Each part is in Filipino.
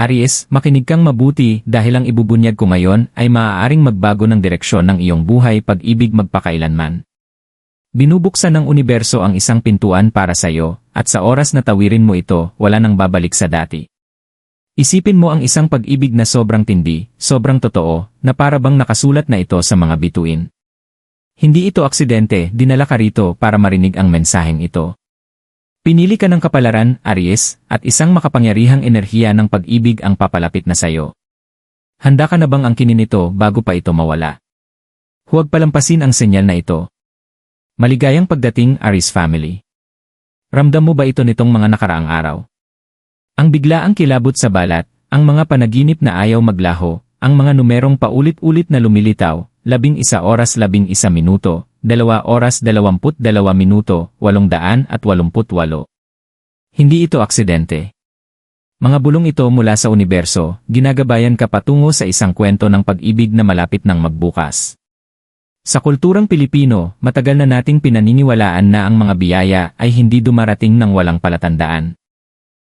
Aries, makinig kang mabuti dahil ang ibubunyag ko ngayon ay maaaring magbago ng direksyon ng iyong buhay pag-ibig magpakailanman. Binubuksan ng universo ang isang pintuan para sa iyo, at sa oras na tawirin mo ito, wala nang babalik sa dati. Isipin mo ang isang pag-ibig na sobrang tindi, sobrang totoo, na para bang nakasulat na ito sa mga bituin. Hindi ito aksidente, dinala ka rito para marinig ang mensaheng ito. Pinili ka ng kapalaran, Aries, at isang makapangyarihang enerhiya ng pag-ibig ang papalapit na sayo. Handa ka na bang angkinin ito bago pa ito mawala? Huwag palampasin ang senyal na ito. Maligayang pagdating, Aries family. Ramdam mo ba ito nitong mga nakaraang araw? Ang biglaang kilabot sa balat, ang mga panaginip na ayaw maglaho, ang mga numerong paulit-ulit na lumilitaw, labing isa oras labing isa minuto, dalawa oras dalawamput dalawa minuto, walong daan at walumput walo. Hindi ito aksidente. Mga bulong ito mula sa universo, ginagabayan ka patungo sa isang kwento ng pag-ibig na malapit ng magbukas. Sa kulturang Pilipino, matagal na nating pinaniniwalaan na ang mga biyaya ay hindi dumarating ng walang palatandaan.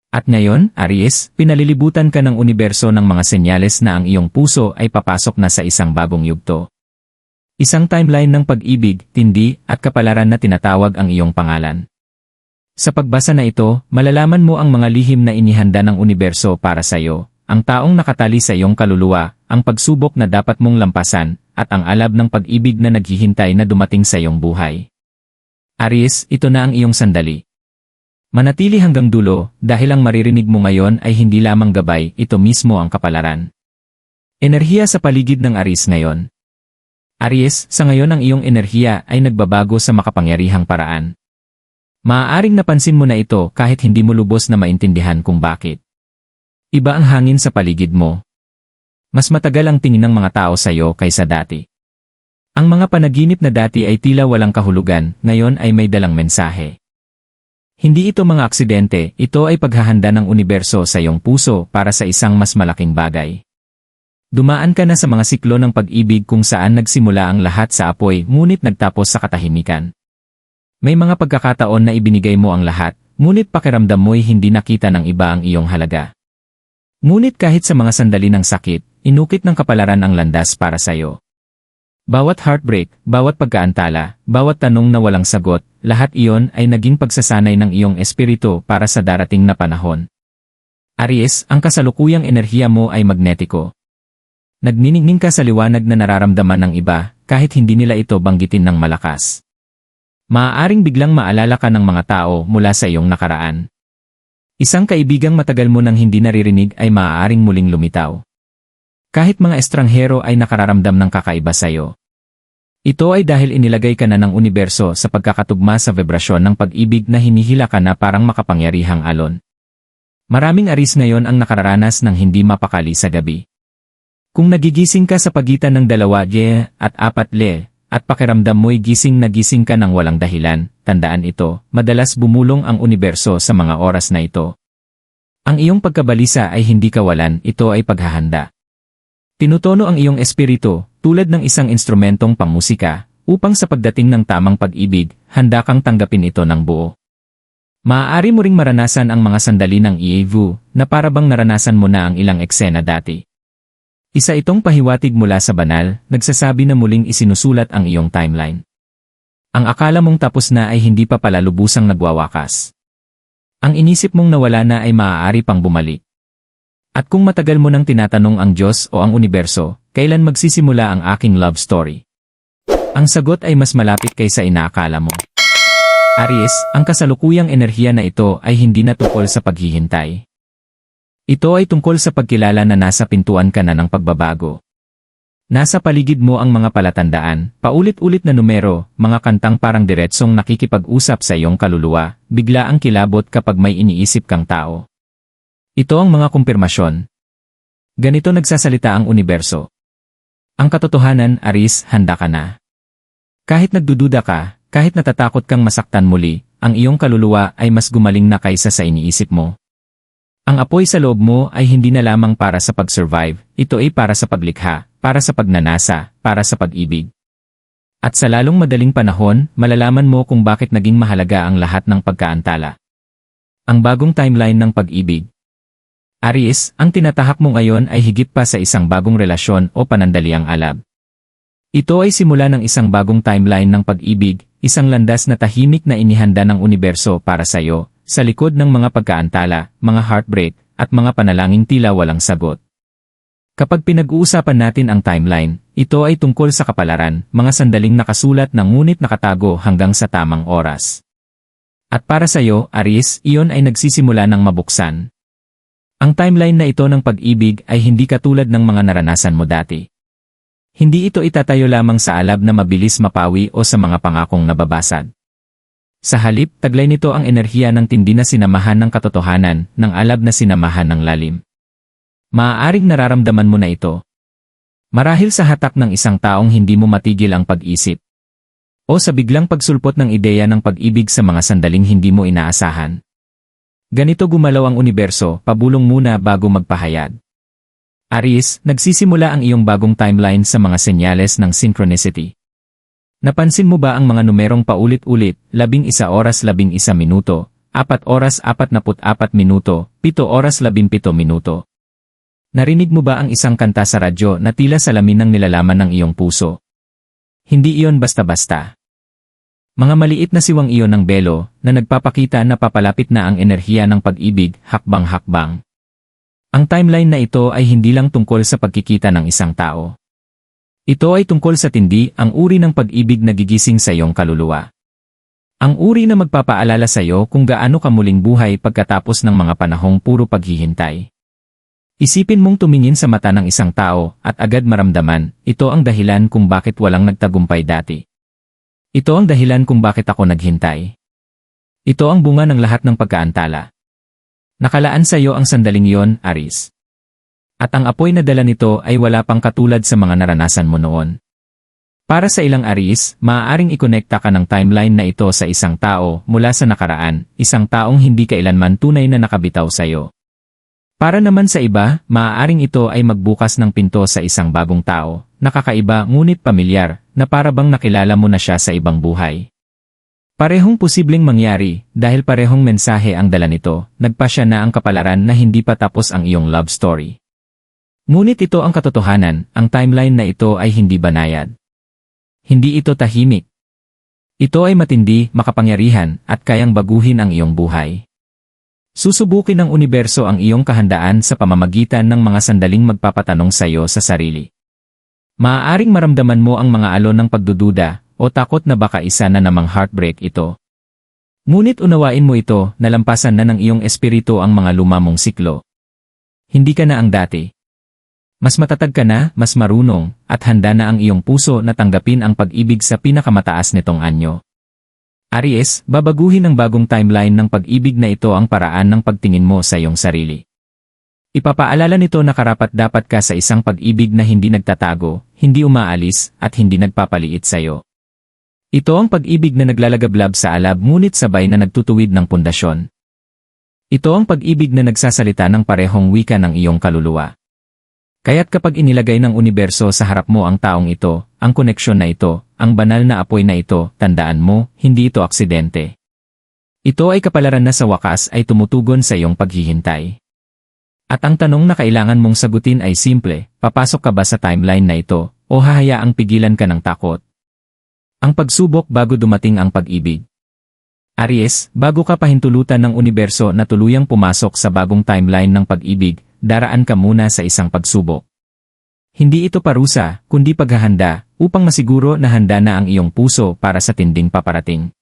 At ngayon, Aries, pinalilibutan ka ng universo ng mga senyales na ang iyong puso ay papasok na sa isang bagong yugto. Isang timeline ng pag-ibig, tindi, at kapalaran na tinatawag ang iyong pangalan. Sa pagbasa na ito, malalaman mo ang mga lihim na inihanda ng universo para sa iyo, ang taong nakatali sa iyong kaluluwa, ang pagsubok na dapat mong lampasan, at ang alab ng pag-ibig na naghihintay na dumating sa iyong buhay. Aries, ito na ang iyong sandali. Manatili hanggang dulo, dahil ang maririnig mo ngayon ay hindi lamang gabay, ito mismo ang kapalaran. Enerhiya sa paligid ng Aries ngayon. Aries, sa ngayon ang iyong enerhiya ay nagbabago sa makapangyarihang paraan. Maaaring napansin mo na ito kahit hindi mo lubos na maintindihan kung bakit. Iba ang hangin sa paligid mo. Mas matagal ang tingin ng mga tao sa iyo kaysa dati. Ang mga panaginip na dati ay tila walang kahulugan, ngayon ay may dalang mensahe. Hindi ito mga aksidente, ito ay paghahanda ng universo sa iyong puso para sa isang mas malaking bagay. Dumaan ka na sa mga siklo ng pag-ibig kung saan nagsimula ang lahat sa apoy ngunit nagtapos sa katahimikan. May mga pagkakataon na ibinigay mo ang lahat, ngunit pakiramdam mo'y hindi nakita ng iba ang iyong halaga. Ngunit kahit sa mga sandali ng sakit, inukit ng kapalaran ang landas para sa iyo. Bawat heartbreak, bawat pagkaantala, bawat tanong na walang sagot, lahat iyon ay naging pagsasanay ng iyong espiritu para sa darating na panahon. Aries, ang kasalukuyang enerhiya mo ay magnetiko. Nagniningning ka sa liwanag na nararamdaman ng iba, kahit hindi nila ito banggitin ng malakas. Maaaring biglang maalala ka ng mga tao mula sa iyong nakaraan. Isang kaibigang matagal mo nang hindi naririnig ay maaaring muling lumitaw. Kahit mga estranghero ay nakararamdam ng kakaiba sa iyo. Ito ay dahil inilagay ka na ng universo sa pagkakatugma sa vibrasyon ng pag-ibig na hinihila ka na parang makapangyarihang alon. Maraming aris ngayon ang nakararanas ng hindi mapakali sa gabi. Kung nagigising ka sa pagitan ng dalawa ye at apat le, at pakiramdam mo'y gising na gising ka ng walang dahilan, tandaan ito, madalas bumulong ang universo sa mga oras na ito. Ang iyong pagkabalisa ay hindi kawalan, ito ay paghahanda. Tinutono ang iyong espiritu, tulad ng isang instrumentong pangmusika, upang sa pagdating ng tamang pag-ibig, handa kang tanggapin ito ng buo. Maaari mo ring maranasan ang mga sandali ng Ievu, na parabang naranasan mo na ang ilang eksena dati. Isa itong pahiwatig mula sa banal, nagsasabi na muling isinusulat ang iyong timeline. Ang akala mong tapos na ay hindi pa pala lubusang nagwawakas. Ang inisip mong nawala na ay maaari pang bumalik. At kung matagal mo nang tinatanong ang Diyos o ang universo, kailan magsisimula ang aking love story? Ang sagot ay mas malapit kaysa inaakala mo. Aries, ang kasalukuyang enerhiya na ito ay hindi na tungkol sa paghihintay. Ito ay tungkol sa pagkilala na nasa pintuan ka na ng pagbabago. Nasa paligid mo ang mga palatandaan, paulit-ulit na numero, mga kantang parang diretsong nakikipag-usap sa iyong kaluluwa, bigla ang kilabot kapag may iniisip kang tao. Ito ang mga kumpirmasyon. Ganito nagsasalita ang universo. Ang katotohanan, Aris, handa ka na. Kahit nagdududa ka, kahit natatakot kang masaktan muli, ang iyong kaluluwa ay mas gumaling na kaysa sa iniisip mo. Ang apoy sa loob mo ay hindi na lamang para sa pag-survive, ito ay para sa paglikha, para sa pagnanasa, para sa pag-ibig. At sa lalong madaling panahon, malalaman mo kung bakit naging mahalaga ang lahat ng pagkaantala. Ang bagong timeline ng pag-ibig. Aries, ang tinatahak mo ngayon ay higit pa sa isang bagong relasyon o panandaliang alab. Ito ay simula ng isang bagong timeline ng pag-ibig, isang landas na tahimik na inihanda ng universo para sa iyo, sa likod ng mga pagkaantala, mga heartbreak, at mga panalangin tila walang sagot. Kapag pinag-uusapan natin ang timeline, ito ay tungkol sa kapalaran, mga sandaling nakasulat na ngunit nakatago hanggang sa tamang oras. At para sa iyo, Aries, iyon ay nagsisimula ng mabuksan. Ang timeline na ito ng pag-ibig ay hindi katulad ng mga naranasan mo dati. Hindi ito itatayo lamang sa alab na mabilis mapawi o sa mga pangakong nababasad. Sa halip, taglay nito ang enerhiya ng tindi na sinamahan ng katotohanan, ng alab na sinamahan ng lalim. Maaaring nararamdaman mo na ito. Marahil sa hatak ng isang taong hindi mo matigil ang pag-isip. O sa biglang pagsulpot ng ideya ng pag-ibig sa mga sandaling hindi mo inaasahan. Ganito gumalaw ang universo, pabulong muna bago magpahayag. Aries, nagsisimula ang iyong bagong timeline sa mga senyales ng synchronicity. Napansin mo ba ang mga numerong paulit-ulit, labing isa oras labing isa minuto, apat oras apat naput apat minuto, pito oras labing pito minuto? Narinig mo ba ang isang kanta sa radyo na tila salamin ng nilalaman ng iyong puso? Hindi iyon basta-basta. Mga maliit na siwang iyon ng belo na nagpapakita na papalapit na ang enerhiya ng pag-ibig hakbang-hakbang. Ang timeline na ito ay hindi lang tungkol sa pagkikita ng isang tao. Ito ay tungkol sa tindi ang uri ng pag-ibig na gigising sa iyong kaluluwa. Ang uri na magpapaalala sa iyo kung gaano ka muling buhay pagkatapos ng mga panahong puro paghihintay. Isipin mong tumingin sa mata ng isang tao at agad maramdaman, ito ang dahilan kung bakit walang nagtagumpay dati. Ito ang dahilan kung bakit ako naghintay. Ito ang bunga ng lahat ng pagkaantala. Nakalaan sa iyo ang sandaling iyon, Aris. At ang apoy na dala nito ay wala pang katulad sa mga naranasan mo noon. Para sa ilang Aris, maaaring ikonekta ka ng timeline na ito sa isang tao mula sa nakaraan, isang taong hindi kailanman tunay na nakabitaw sa iyo. Para naman sa iba, maaaring ito ay magbukas ng pinto sa isang bagong tao, nakakaiba ngunit pamilyar, na para bang nakilala mo na siya sa ibang buhay. Parehong posibleng mangyari, dahil parehong mensahe ang dala nito, nagpa siya na ang kapalaran na hindi pa tapos ang iyong love story. Ngunit ito ang katotohanan, ang timeline na ito ay hindi banayad. Hindi ito tahimik. Ito ay matindi, makapangyarihan, at kayang baguhin ang iyong buhay. Susubukin ng universo ang iyong kahandaan sa pamamagitan ng mga sandaling magpapatanong sa iyo sa sarili. Maaaring maramdaman mo ang mga alon ng pagdududa o takot na baka isa na namang heartbreak ito. Ngunit unawain mo ito, nalampasan na ng iyong espiritu ang mga lumamong siklo. Hindi ka na ang dati. Mas matatag ka na, mas marunong, at handa na ang iyong puso na tanggapin ang pag-ibig sa pinakamataas nitong anyo. Aries, babaguhin ang bagong timeline ng pag-ibig na ito ang paraan ng pagtingin mo sa iyong sarili. Ipapaalala nito na karapat dapat ka sa isang pag-ibig na hindi nagtatago, hindi umaalis, at hindi nagpapaliit sa iyo. Ito ang pag-ibig na naglalagablab sa alab ngunit sabay na nagtutuwid ng pundasyon. Ito ang pag-ibig na nagsasalita ng parehong wika ng iyong kaluluwa. Kaya't kapag inilagay ng universo sa harap mo ang taong ito, ang koneksyon na ito, ang banal na apoy na ito, tandaan mo, hindi ito aksidente. Ito ay kapalaran na sa wakas ay tumutugon sa iyong paghihintay. At ang tanong na kailangan mong sagutin ay simple, papasok ka ba sa timeline na ito, o hahayaang pigilan ka ng takot? Ang pagsubok bago dumating ang pag-ibig. Aries, bago ka pahintulutan ng universo na tuluyang pumasok sa bagong timeline ng pag-ibig, daraan ka muna sa isang pagsubok. Hindi ito parusa, kundi paghahanda, upang masiguro na handa na ang iyong puso para sa tinding paparating.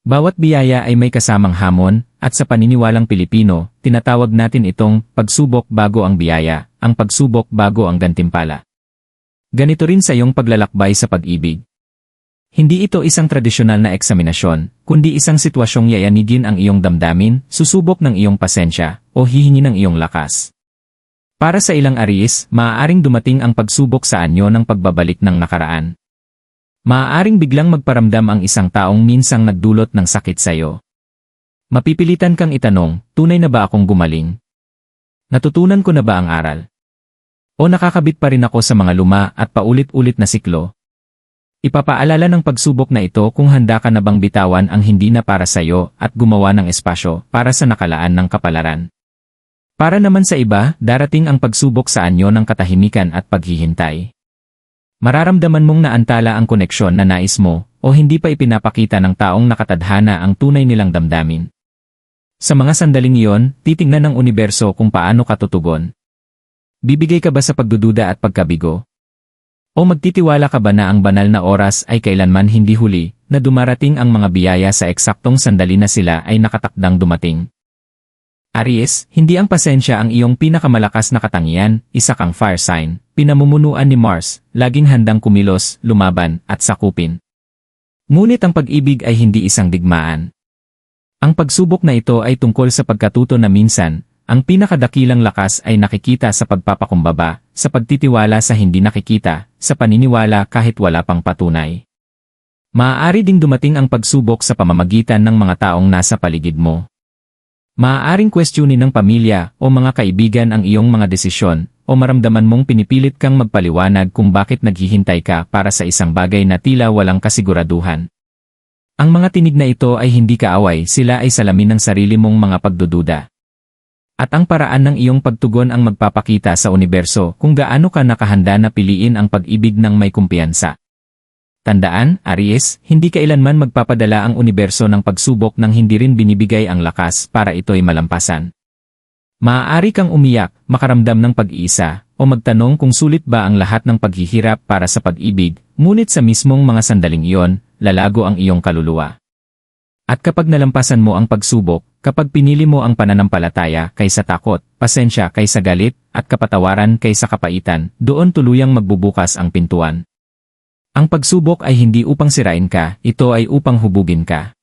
Bawat biyaya ay may kasamang hamon, at sa paniniwalang Pilipino, tinatawag natin itong pagsubok bago ang biyaya, ang pagsubok bago ang gantimpala. Ganito rin sa iyong paglalakbay sa pag-ibig. Hindi ito isang tradisyonal na eksaminasyon, kundi isang sitwasyong yayanigin ang iyong damdamin, susubok ng iyong pasensya, o hihingi ng iyong lakas. Para sa ilang aris, maaaring dumating ang pagsubok sa anyo ng pagbabalik ng nakaraan. Maaaring biglang magparamdam ang isang taong minsang nagdulot ng sakit sa iyo. Mapipilitan kang itanong, tunay na ba akong gumaling? Natutunan ko na ba ang aral? O nakakabit pa rin ako sa mga luma at paulit-ulit na siklo, Ipapaalala ng pagsubok na ito kung handa ka na bang bitawan ang hindi na para sa iyo at gumawa ng espasyo para sa nakalaan ng kapalaran. Para naman sa iba, darating ang pagsubok sa anyo ng katahimikan at paghihintay. Mararamdaman mong naantala ang koneksyon na nais mo o hindi pa ipinapakita ng taong nakatadhana ang tunay nilang damdamin. Sa mga sandaling iyon, titingnan ng universo kung paano ka tutugon. Bibigay ka ba sa pagdududa at pagkabigo? O magtitiwala ka ba na ang banal na oras ay kailanman hindi huli, na dumarating ang mga biyaya sa eksaktong sandali na sila ay nakatakdang dumating? Aries, hindi ang pasensya ang iyong pinakamalakas na katangian, isa kang fire sign, pinamumunuan ni Mars, laging handang kumilos, lumaban, at sakupin. Ngunit ang pag-ibig ay hindi isang digmaan. Ang pagsubok na ito ay tungkol sa pagkatuto na minsan, ang pinakadakilang lakas ay nakikita sa pagpapakumbaba, sa pagtitiwala sa hindi nakikita, sa paniniwala kahit wala pang patunay. Maaari ding dumating ang pagsubok sa pamamagitan ng mga taong nasa paligid mo. Maaaring questionin ng pamilya o mga kaibigan ang iyong mga desisyon o maramdaman mong pinipilit kang magpaliwanag kung bakit naghihintay ka para sa isang bagay na tila walang kasiguraduhan. Ang mga tinig na ito ay hindi kaaway, sila ay salamin ng sarili mong mga pagdududa. At ang paraan ng iyong pagtugon ang magpapakita sa universo kung gaano ka nakahanda na piliin ang pag-ibig ng may kumpiyansa. Tandaan, Aries, hindi kailanman magpapadala ang universo ng pagsubok nang hindi rin binibigay ang lakas para ito'y malampasan. Maaari kang umiyak, makaramdam ng pag-iisa, o magtanong kung sulit ba ang lahat ng paghihirap para sa pag-ibig, ngunit sa mismong mga sandaling iyon, lalago ang iyong kaluluwa. At kapag nalampasan mo ang pagsubok, kapag pinili mo ang pananampalataya kaysa takot, pasensya kaysa galit, at kapatawaran kaysa kapaitan, doon tuluyang magbubukas ang pintuan. Ang pagsubok ay hindi upang sirain ka, ito ay upang hubugin ka.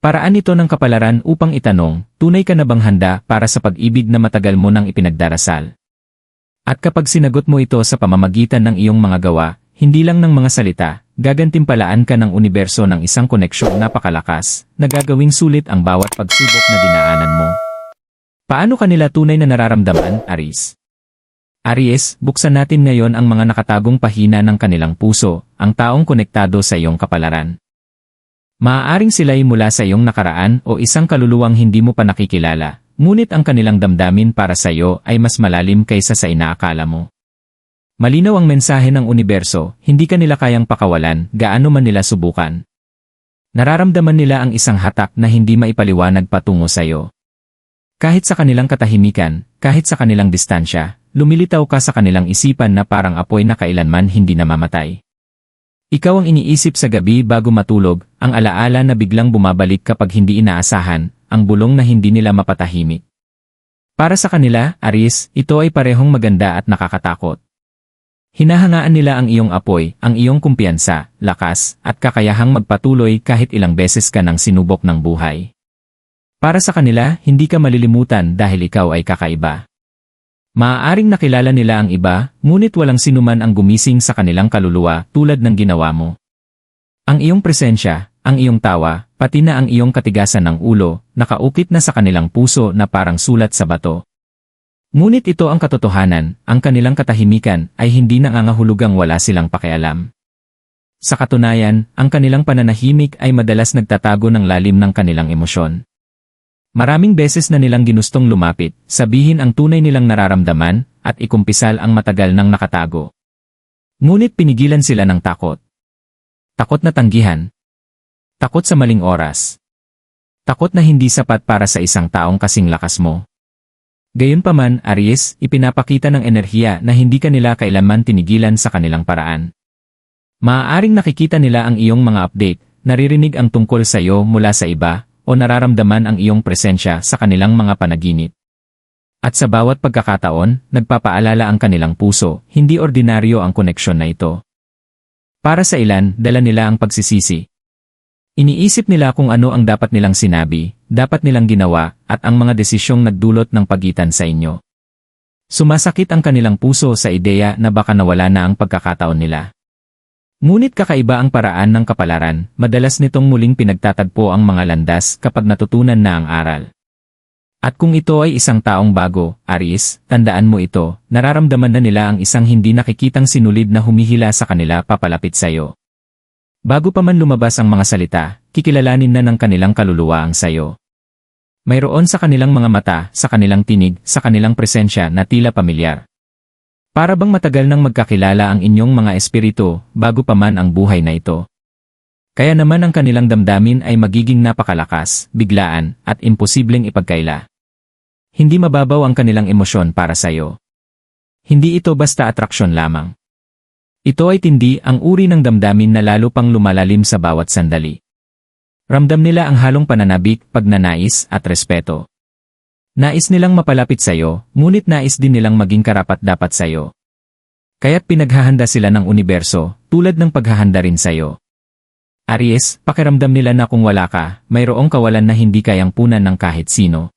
Paraan ito ng kapalaran upang itanong, tunay ka na bang handa para sa pag-ibig na matagal mo nang ipinagdarasal? At kapag sinagot mo ito sa pamamagitan ng iyong mga gawa, hindi lang ng mga salita, gagantimpalaan ka ng universo ng isang koneksyong napakalakas, na gagawing sulit ang bawat pagsubok na dinaanan mo. Paano kanila tunay na nararamdaman, Aris? Aries, buksan natin ngayon ang mga nakatagong pahina ng kanilang puso, ang taong konektado sa iyong kapalaran. Maaaring sila'y mula sa iyong nakaraan o isang kaluluwang hindi mo pa nakikilala, ngunit ang kanilang damdamin para sa iyo ay mas malalim kaysa sa inaakala mo. Malinaw ang mensahe ng universo, hindi ka nila kayang pakawalan, gaano man nila subukan. Nararamdaman nila ang isang hatak na hindi maipaliwanag patungo sa iyo. Kahit sa kanilang katahimikan, kahit sa kanilang distansya, lumilitaw ka sa kanilang isipan na parang apoy na kailanman hindi namamatay. Ikaw ang iniisip sa gabi bago matulog, ang alaala na biglang bumabalik kapag hindi inaasahan, ang bulong na hindi nila mapatahimik. Para sa kanila, Aris, ito ay parehong maganda at nakakatakot. Hinahangaan nila ang iyong apoy, ang iyong kumpiyansa, lakas, at kakayahang magpatuloy kahit ilang beses ka nang sinubok ng buhay. Para sa kanila, hindi ka malilimutan dahil ikaw ay kakaiba. Maaaring nakilala nila ang iba, ngunit walang sinuman ang gumising sa kanilang kaluluwa tulad ng ginawa mo. Ang iyong presensya, ang iyong tawa, pati na ang iyong katigasan ng ulo, nakaukit na sa kanilang puso na parang sulat sa bato. Ngunit ito ang katotohanan, ang kanilang katahimikan ay hindi nangangahulugang wala silang pakialam. Sa katunayan, ang kanilang pananahimik ay madalas nagtatago ng lalim ng kanilang emosyon. Maraming beses na nilang ginustong lumapit, sabihin ang tunay nilang nararamdaman, at ikumpisal ang matagal nang nakatago. Ngunit pinigilan sila ng takot. Takot na tanggihan. Takot sa maling oras. Takot na hindi sapat para sa isang taong kasing lakas mo. Gayunpaman, Aries, ipinapakita ng enerhiya na hindi ka nila kailanman tinigilan sa kanilang paraan. Maaaring nakikita nila ang iyong mga update, naririnig ang tungkol sa iyo mula sa iba, o nararamdaman ang iyong presensya sa kanilang mga panaginip. At sa bawat pagkakataon, nagpapaalala ang kanilang puso, hindi ordinaryo ang koneksyon na ito. Para sa ilan, dala nila ang pagsisisi. Iniisip nila kung ano ang dapat nilang sinabi, dapat nilang ginawa, at ang mga desisyong nagdulot ng pagitan sa inyo. Sumasakit ang kanilang puso sa ideya na baka nawala na ang pagkakataon nila. Ngunit kakaiba ang paraan ng kapalaran, madalas nitong muling pinagtatagpo ang mga landas kapag natutunan na ang aral. At kung ito ay isang taong bago, Aris, tandaan mo ito, nararamdaman na nila ang isang hindi nakikitang sinulid na humihila sa kanila papalapit sa iyo. Bago pa man lumabas ang mga salita, kikilalanin na ng kanilang kaluluwa ang sayo. Mayroon sa kanilang mga mata, sa kanilang tinig, sa kanilang presensya na tila pamilyar. Para bang matagal nang magkakilala ang inyong mga espiritu bago pa man ang buhay na ito. Kaya naman ang kanilang damdamin ay magiging napakalakas, biglaan, at imposibleng ipagkaila. Hindi mababaw ang kanilang emosyon para sa iyo. Hindi ito basta atraksyon lamang. Ito ay tindi ang uri ng damdamin na lalo pang lumalalim sa bawat sandali. Ramdam nila ang halong pananabik, pagnanais, at respeto. Nais nilang mapalapit sa iyo, ngunit nais din nilang maging karapat-dapat sa iyo. Kaya't pinaghahanda sila ng universo, tulad ng paghahanda rin sa iyo. Aries, pakiramdam nila na kung wala ka, mayroong kawalan na hindi kayang punan ng kahit sino.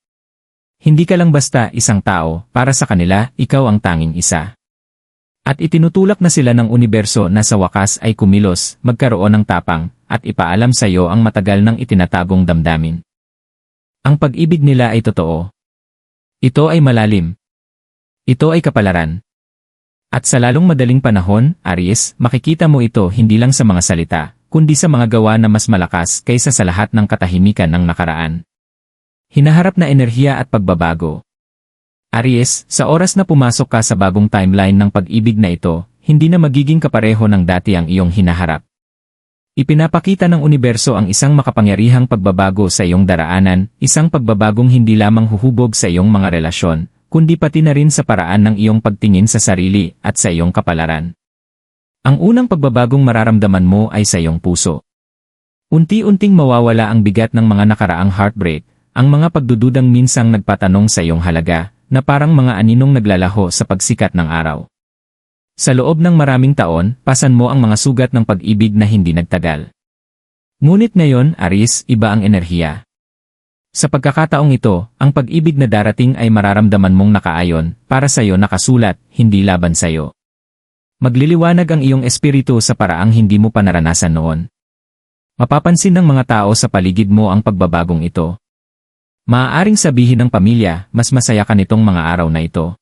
Hindi ka lang basta isang tao, para sa kanila, ikaw ang tanging isa. At itinutulak na sila ng universo na sa wakas ay kumilos, magkaroon ng tapang, at ipaalam sa iyo ang matagal ng itinatagong damdamin. Ang pag-ibig nila ay totoo. Ito ay malalim. Ito ay kapalaran. At sa lalong madaling panahon, Aries, makikita mo ito hindi lang sa mga salita, kundi sa mga gawa na mas malakas kaysa sa lahat ng katahimikan ng nakaraan. Hinaharap na enerhiya at pagbabago. Aries, sa oras na pumasok ka sa bagong timeline ng pag-ibig na ito, hindi na magiging kapareho ng dati ang iyong hinaharap. Ipinapakita ng universo ang isang makapangyarihang pagbabago sa iyong daraanan, isang pagbabagong hindi lamang huhubog sa iyong mga relasyon, kundi pati na rin sa paraan ng iyong pagtingin sa sarili at sa iyong kapalaran. Ang unang pagbabagong mararamdaman mo ay sa iyong puso. Unti-unting mawawala ang bigat ng mga nakaraang heartbreak, ang mga pagdududang minsang nagpatanong sa iyong halaga, na parang mga aninong naglalaho sa pagsikat ng araw. Sa loob ng maraming taon, pasan mo ang mga sugat ng pag-ibig na hindi nagtagal. Ngunit ngayon, Aris, iba ang enerhiya. Sa pagkakataong ito, ang pag-ibig na darating ay mararamdaman mong nakaayon, para sa iyo nakasulat, hindi laban sa iyo. Magliliwanag ang iyong espiritu sa paraang hindi mo pa naranasan noon. Mapapansin ng mga tao sa paligid mo ang pagbabagong ito. Maaaring sabihin ng pamilya, mas masaya ka nitong mga araw na ito.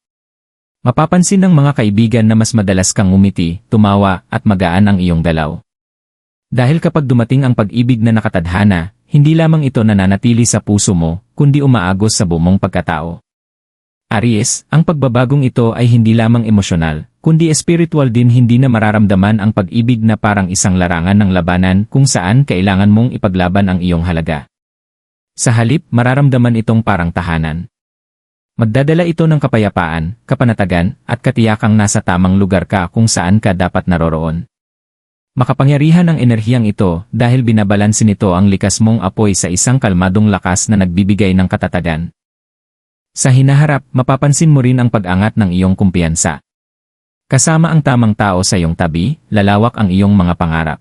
Mapapansin ng mga kaibigan na mas madalas kang umiti, tumawa, at magaan ang iyong dalaw. Dahil kapag dumating ang pag-ibig na nakatadhana, hindi lamang ito nananatili sa puso mo, kundi umaagos sa bumong pagkatao. Aries, ang pagbabagong ito ay hindi lamang emosyonal, kundi espiritual din hindi na mararamdaman ang pag-ibig na parang isang larangan ng labanan kung saan kailangan mong ipaglaban ang iyong halaga. Sa halip, mararamdaman itong parang tahanan. Magdadala ito ng kapayapaan, kapanatagan, at katiyakang nasa tamang lugar ka kung saan ka dapat naroroon. Makapangyarihan ang enerhiyang ito dahil binabalansin nito ang likas mong apoy sa isang kalmadong lakas na nagbibigay ng katatagan. Sa hinaharap, mapapansin mo rin ang pag-angat ng iyong kumpiyansa. Kasama ang tamang tao sa iyong tabi, lalawak ang iyong mga pangarap.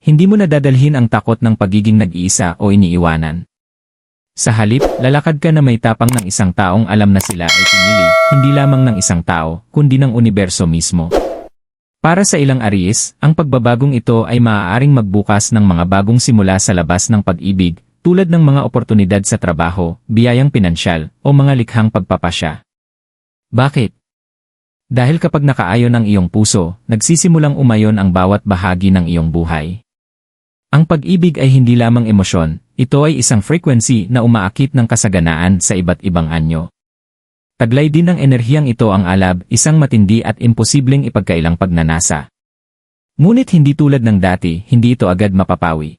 Hindi mo nadadalhin ang takot ng pagiging nag-iisa o iniiwanan. Sa halip, lalakad ka na may tapang ng isang taong alam na sila ay pinili, hindi lamang ng isang tao, kundi ng universo mismo. Para sa ilang Aries, ang pagbabagong ito ay maaaring magbukas ng mga bagong simula sa labas ng pag-ibig, tulad ng mga oportunidad sa trabaho, biyayang pinansyal, o mga likhang pagpapasya. Bakit? Dahil kapag nakaayon ang iyong puso, nagsisimulang umayon ang bawat bahagi ng iyong buhay. Ang pag-ibig ay hindi lamang emosyon, ito ay isang frequency na umaakit ng kasaganaan sa iba't ibang anyo. Taglay din ng enerhiyang ito ang alab, isang matindi at imposibleng ipagkailang pagnanasa. Ngunit hindi tulad ng dati, hindi ito agad mapapawi.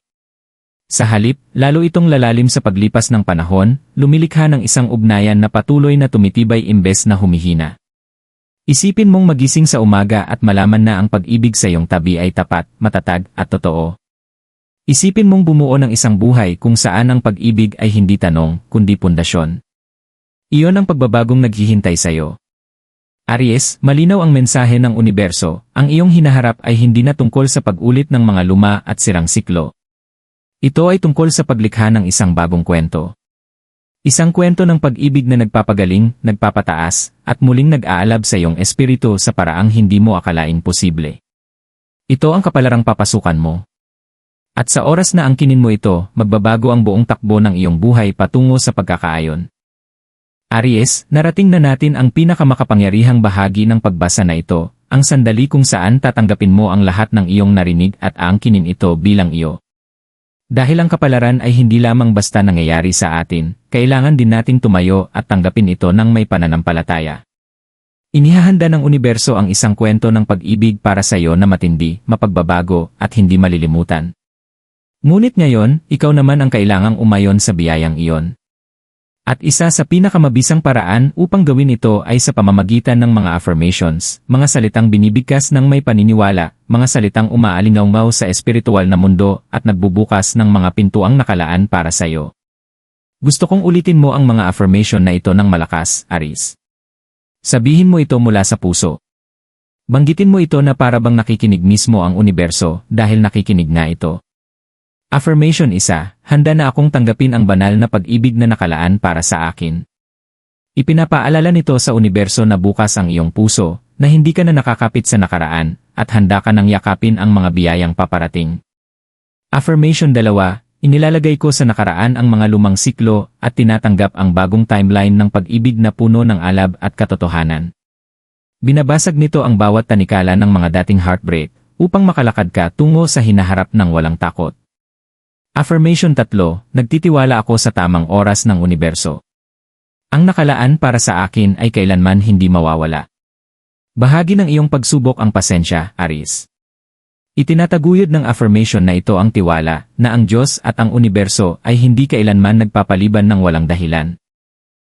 Sa halip, lalo itong lalalim sa paglipas ng panahon, lumilikha ng isang ugnayan na patuloy na tumitibay imbes na humihina. Isipin mong magising sa umaga at malaman na ang pag-ibig sa iyong tabi ay tapat, matatag, at totoo. Isipin mong bumuo ng isang buhay kung saan ang pag-ibig ay hindi tanong, kundi pundasyon. Iyon ang pagbabagong naghihintay sa iyo. Aries, malinaw ang mensahe ng universo, ang iyong hinaharap ay hindi na tungkol sa pag-ulit ng mga luma at sirang siklo, ito ay tungkol sa paglikha ng isang bagong kwento. Isang kwento ng pag-ibig na nagpapagaling, nagpapataas, at muling nag-aalab sa iyong espiritu sa paraang hindi mo akalain posible. Ito ang kapalarang papasukan mo. At sa oras na angkinin mo ito, magbabago ang buong takbo ng iyong buhay patungo sa pagkakaayon. Aries, narating na natin ang pinakamakapangyarihang bahagi ng pagbasa na ito, ang sandali kung saan tatanggapin mo ang lahat ng iyong narinig at aangkinin ito bilang iyo. Dahil ang kapalaran ay hindi lamang basta nangyayari sa atin, kailangan din nating tumayo at tanggapin ito ng may pananampalataya. Inihahanda ng universo ang isang kwento ng pag-ibig para sa iyo na matindi, mapagbabago, at hindi malilimutan. Ngunit ngayon, ikaw naman ang kailangang umayon sa biyayang iyon. At isa sa pinakamabisang paraan upang gawin ito ay sa pamamagitan ng mga affirmations, mga salitang binibigkas ng may paniniwala, mga salitang umaalingaw sa espiritual na mundo at nagbubukas ng mga pintuang nakalaan para sa iyo. Gusto kong ulitin mo ang mga affirmation na ito ng malakas, Aris. Sabihin mo ito mula sa puso. Banggitin mo ito na para bang nakikinig mismo ang universo dahil nakikinig nga ito. Affirmation isa, handa na akong tanggapin ang banal na pag-ibig na nakalaan para sa akin. Ipinapaalala nito sa universo na bukas ang iyong puso, na hindi ka na nakakapit sa nakaraan, at handa ka nang yakapin ang mga biyayang paparating. Affirmation dalawa, inilalagay ko sa nakaraan ang mga lumang siklo at tinatanggap ang bagong timeline ng pag-ibig na puno ng alab at katotohanan. Binabasag nito ang bawat tanikala ng mga dating heartbreak upang makalakad ka tungo sa hinaharap ng walang takot. Affirmation 3, nagtitiwala ako sa tamang oras ng universo. Ang nakalaan para sa akin ay kailanman hindi mawawala. Bahagi ng iyong pagsubok ang pasensya, Aris. Itinataguyod ng affirmation na ito ang tiwala na ang Diyos at ang universo ay hindi kailanman nagpapaliban ng walang dahilan.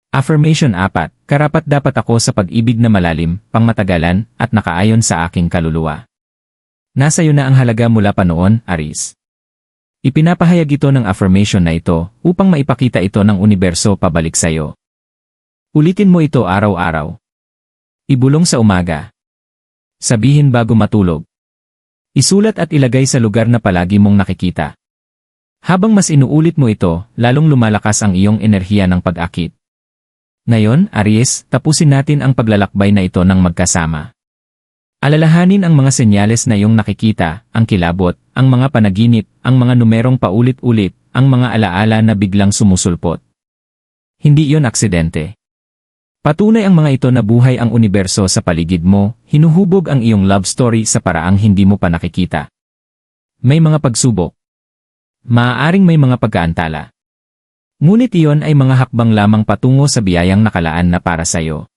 Affirmation 4, karapat dapat ako sa pag-ibig na malalim, pangmatagalan, at nakaayon sa aking kaluluwa. Nasa iyo na ang halaga mula pa noon, Aris. Ipinapahayag ito ng affirmation na ito upang maipakita ito ng universo pabalik sa iyo. Ulitin mo ito araw-araw. Ibulong sa umaga. Sabihin bago matulog. Isulat at ilagay sa lugar na palagi mong nakikita. Habang mas inuulit mo ito, lalong lumalakas ang iyong enerhiya ng pag-akit. Ngayon, Aries, tapusin natin ang paglalakbay na ito ng magkasama. Alalahanin ang mga senyales na iyong nakikita, ang kilabot, ang mga panaginip, ang mga numerong paulit-ulit, ang mga alaala na biglang sumusulpot. Hindi iyon aksidente. Patunay ang mga ito na buhay ang universo sa paligid mo, hinuhubog ang iyong love story sa paraang hindi mo pa nakikita. May mga pagsubok. Maaaring may mga pagkaantala. Ngunit iyon ay mga hakbang lamang patungo sa biyayang nakalaan na para sa iyo.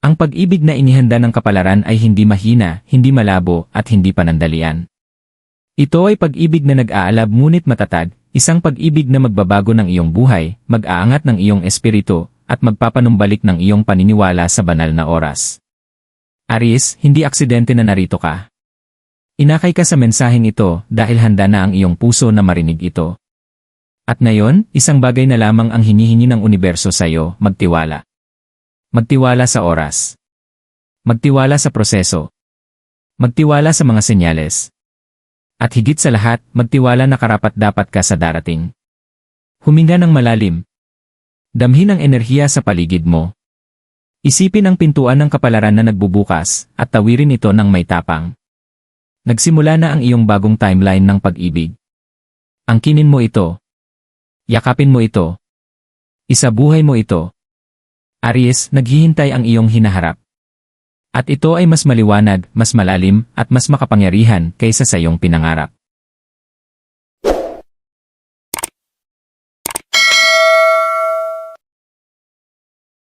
Ang pag-ibig na inihanda ng kapalaran ay hindi mahina, hindi malabo, at hindi panandalian. Ito ay pag-ibig na nag-aalab ngunit matatag, isang pag-ibig na magbabago ng iyong buhay, mag-aangat ng iyong espiritu, at magpapanumbalik ng iyong paniniwala sa banal na oras. Aries, hindi aksidente na narito ka. Inakay ka sa mensaheng ito dahil handa na ang iyong puso na marinig ito. At ngayon, isang bagay na lamang ang hinihingi ng universo sa iyo, magtiwala. Magtiwala sa oras. Magtiwala sa proseso. Magtiwala sa mga senyales. At higit sa lahat, magtiwala na karapat dapat ka sa darating. Huminga ng malalim, Damhin ang enerhiya sa paligid mo. Isipin ang pintuan ng kapalaran na nagbubukas at tawirin ito ng may tapang. Nagsimula na ang iyong bagong timeline ng pag-ibig. Angkinin mo ito. Yakapin mo ito. Isabuhay mo ito. Aries, naghihintay ang iyong hinaharap. At ito ay mas maliwanag, mas malalim, at mas makapangyarihan kaysa sa iyong pinangarap.